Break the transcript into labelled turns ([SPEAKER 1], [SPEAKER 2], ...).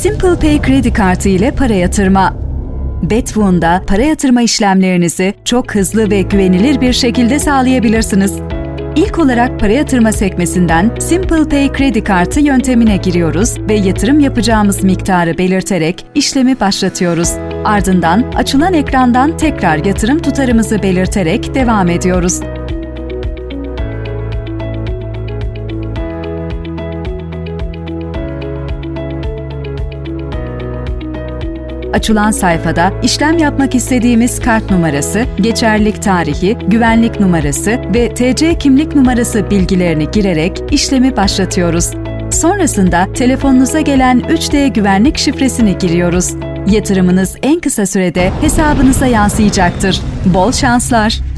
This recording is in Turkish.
[SPEAKER 1] Simple Pay kredi kartı ile para yatırma. Betwoon'da para yatırma işlemlerinizi çok hızlı ve güvenilir bir şekilde sağlayabilirsiniz. İlk olarak para yatırma sekmesinden Simple Pay kredi kartı yöntemine giriyoruz ve yatırım yapacağımız miktarı belirterek işlemi başlatıyoruz. Ardından açılan ekrandan tekrar yatırım tutarımızı belirterek devam ediyoruz. Açılan sayfada işlem yapmak istediğimiz kart numarası, geçerlilik tarihi, güvenlik numarası ve TC kimlik numarası bilgilerini girerek işlemi başlatıyoruz. Sonrasında telefonunuza gelen 3D güvenlik şifresini giriyoruz. Yatırımınız en kısa sürede hesabınıza yansıyacaktır. Bol şanslar!